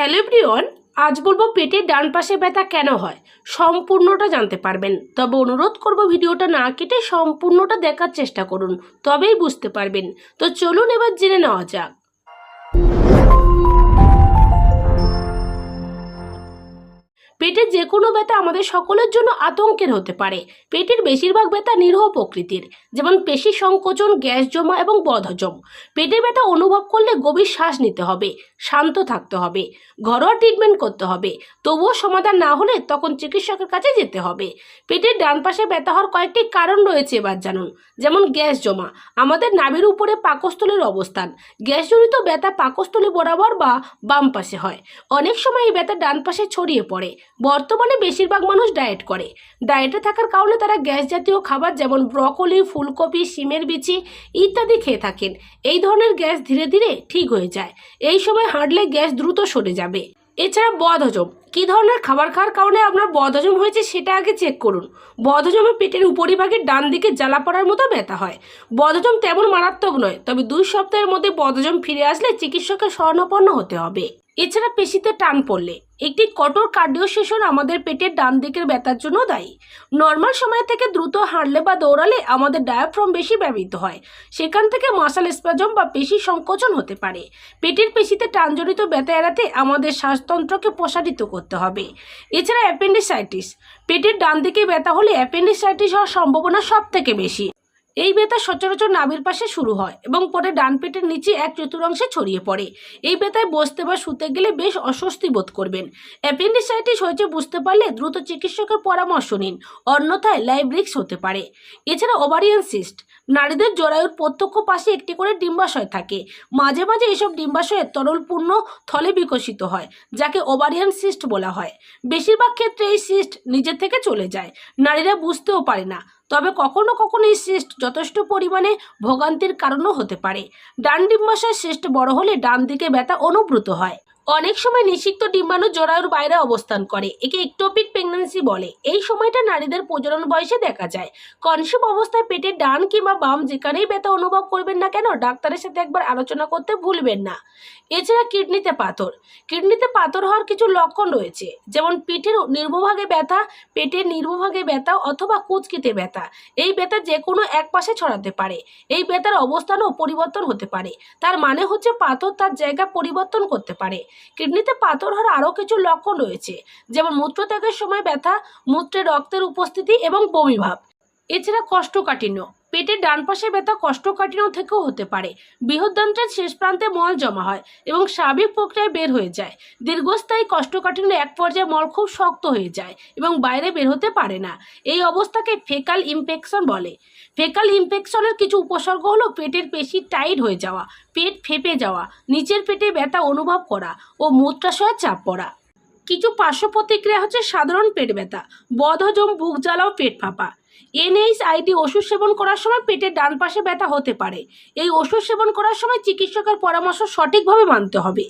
Hello everyone, আজ বলব পেটের ডান পাশে ব্যথা কেন হয়? সম্পূর্ণটা জানতে পারবেন। তবে অনুরোধ করব ভিডিওটা না কেটে সম্পূর্ণটা দেখার চেষ্টা করুন, তবেই বুঝতে পারবেন। তো চলুন এবার জেনে নেওয়া যাক। পেটের যে কোনো ব্যথা আমাদের সকলের জন্য আতঙ্কের হতে পারে। পেটের বেশিরভাগ ব্যথা নিরহ প্রকৃতির, যেমন পেশি সংকোচন, গ্যাস জমা এবং বদহজম। পেটের ব্যথা অনুভব করলে গভীর শ্বাস নিতে হবে, শান্ত থাকতে হবে, ঘরোয়া ট্রিটমেন্ট করতে হবে, তবুও সমাধান না হলে তখন চিকিৎসকের কাছে যেতে হবে। পেটের ডান পাশে ব্যথা হওয়ার কয়েকটি কারণ রয়েছে এবার জানুন। যেমন গ্যাস জমা, আমাদের নাভির উপরে পাকস্থলের অবস্থান, গ্যাসজনিত ব্যথা পাকস্থলী বরাবর বা বাম পাশে হয়। অনেক সময় এই ব্যথা ডান পাশে ছড়িয়ে পড়ে বর্তমানে বেশিরভাগ মানুষ ডায়েট করে। ডায়েটে থাকার কারণে তারা গ্যাস জাতীয় খাবার যেমন ব্রকলি, ফুলকপি, শিমের বিচি ইত্যাদি খেয়ে থাকেন। এই ধরনের গ্যাস ধীরে ধীরে ঠিক হয়ে যায়। এই সময় হাঁটলে গ্যাস দ্রুত সরে যাবে। এছাড়া বদহজম। কী ধরনের খাবার খাওয়ার কারণে আপনার বদহজম হয়েছে সেটা আগে চেক করুন। বদহজমে পেটের উপরিভাগে ডান দিকে জ্বালা পড়ার মতো ব্যথা হয়। বদহজম তেমন মারাত্মক নয়, তবে দুই সপ্তাহের মধ্যে বদহজম ফিরে আসলে চিকিৎসকের শরণাপন্ন হতে হবে। এছাড়া পেশিতে টান পড়লে। একটি কঠোর কার্ডিও সেশন আমাদের পেটের ডান দিকের ব্যথার জন্য দায়ী। নর্মাল সময় থেকে দ্রুত হাঁটলে বা দৌড়ালে আমাদের ডায়াফ্রম বেশি ব্যবহৃত হয়। সেখান থেকে মাসাল স্পাজম বা পেশি সংকোচন হতে পারে। পেটের পেশিতে টানজনিত ব্যথা এড়াতে আমাদের শ্বাসতন্ত্রকে প্রসারিত করতে হবে। এছাড়া অ্যাপেন্ডিসাইটিস পেটের ডান দিকে ব্যথা হলে অ্যাপেন্ডিসাইটিস হওয়ার সম্ভাবনা সব থেকে বেশি। এই ব্যথা সচরাচর নাভির পাশে শুরু হয় এবং পরে ডান পেটের নিচে এক চতুর্থাংশে ছড়িয়ে পড়ে। এই ব্যথায় বসতে বা শুতে গেলে বেশ অস্বস্তি বোধ করবেন। অ্যাপেন্ডিসাইটিস হয়েছে বুঝতে পারলে দ্রুত চিকিৎসকের পরামর্শ নিন, অন্যথায় লাইভ রিক্স হতে পারে। এছাড়া ওভারিয়ান সিস্ট, নারীদের জরায়ুর প্রত্যক্ষ পাশে একটি করে ডিম্বাশয় থাকে। মাঝে মাঝে এসব ডিম্বাশয়ের তরলপূর্ণ থলে বিকশিত হয়, যাকে ওভারিয়ান সিস্ট বলা হয়। বেশিরভাগ ক্ষেত্রে এই সিস্ট নিজের থেকে চলে যায়, নারীরা বুঝতেও পারে না। তবে কখনো কখনো এই সিস্ট যথেষ্ট পরিমাণে ভোগান্তির কারণও হতে পারে। ডান ডিম্বাশয় সিস্ট বড় হলে ডান দিকে ব্যথা অনুভূত হয়। অনেক সময় নিষিক্ত ডিম্বাণু জরায়ুর বাইরে অবস্থান করে। একে ইকটোপিক প্রেগন্যান্সি বলে। এই সময়টা নারীদের প্রজনন বয়সে দেখা যায়। কনসিভ অবস্থায় পেটের ডান কিংবা বাম যেখানেই ব্যথা অনুভব করবেন না কেন, ডাক্তারের সাথে একবার আলোচনা করতে ভুলবেন না। এছাড়া কিডনিতে পাথর। কিডনিতে পাথর হওয়ার কিছু লক্ষণ রয়েছে। যেমন পিঠের নির্মভাগে ব্যথা, পেটের নির্মভাগে ব্যথা অথবা কুচকিতে ব্যথা। এই ব্যথা যে কোনো এক পাশে ছড়াতে পারে। এই ব্যথার অবস্থানও পরিবর্তন হতে পারে। তার মানে হচ্ছে পাথর তার জায়গা পরিবর্তন করতে পারে। কিডনিতে পাথর হওয়ার আরও কিছু লক্ষণ রয়েছে, যেমন মূত্রত্যাগের সময় ব্যথা, মূত্রে রক্তের উপস্থিতি এবং বমিভাব এছাড়া কোষ্ঠকাঠিন্য পেটের ডান পাশে ব্যথা কোষ্ঠকাঠিন্য থেকেও হতে পারে। বৃহদান্ত্রের শেষ প্রান্তে মল জমা হয় এবং স্বাভাবিক প্রক্রিয়ায় বের হয়ে যায়। দীর্ঘস্থায়ী কোষ্ঠকাঠিন্য এক পর্যায়ে মল খুব শক্ত হয়ে যায় এবং বাইরে বের হতে পারে না। এই অবস্থাকে ফেকাল ইনফেকশন বলে। ফেকাল ইনফেকশনের কিছু উপসর্গ হলো পেটের পেশি টাইট হয়ে যাওয়া, পেট ফেপে যাওয়া, নিচের পেটে ব্যথা অনুভব করা ও মূত্রাশয়ে চাপ পড়া। কিছু পার্শ্ব প্রতিক্রিয়া হচ্ছে সাধারণ পেট ব্যথা, বদহজম, বুক জ্বালাও পেট ফাঁপা। এনএইচআইডি ওষুধ সেবন করার সময় পেটের ডান পাশে ব্যথা হতে পারে। এই ওষুধ সেবন করার সময় চিকিৎসকের পরামর্শ সঠিকভাবে মানতে হবে।